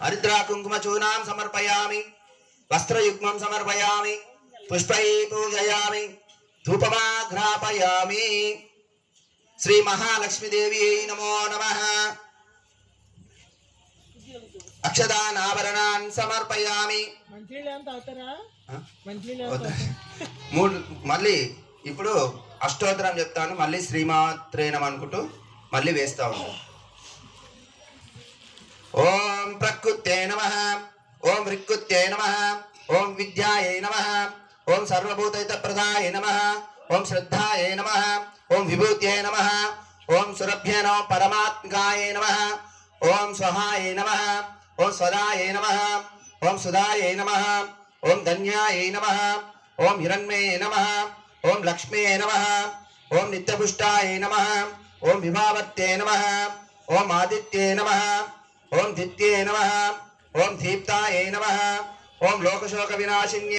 హరిద్రా కుంకుమ చూనాం సమర్పయామి వస్త్రయుగ్మం సమర్పయామి పుష్పై పూజయామి ధూపమాఘ్రాపయామి శ్రీ మహాలక్ష్మీదేవి నమో నమ అక్షదానాభరణాన్ సమర్పయామి? మూడు మళ్ళీ ఇప్పుడు అష్టోత్తరం చెప్తాను మళ్ళీ శ్రీమాత్రేనం అనుకుంటూ మళ్ళీ వేస్తా ఉంటాను. ఓం నమ ఓం రిక్కుత్యై నమ ఓం విద్యాయై నమ ఓం సర్వభూతైత ప్రదాయ నమ ఓం శ్రద్ధాయ నమ ఓం విభూత్యై నమ ఓం సురభ్య నమ పరమాత్మకాయ నమ ఓం స్వహాయ నమ ఓం స్వదాయ నమ ఓం సుధాయ నమ ఓం ధన్యాయ నమ ఓం హిరణ్మే నమ ఓం లక్ష్మే నమ ఓం నిత్యపుష్టాయ నమ ఓం విభావర్తే నమ ఓం ఆదిత్యే నమ ఓం దిత్యే నమ ఓం దీప్తాయ నమ ఓం లోకశోక వినాశిన్యే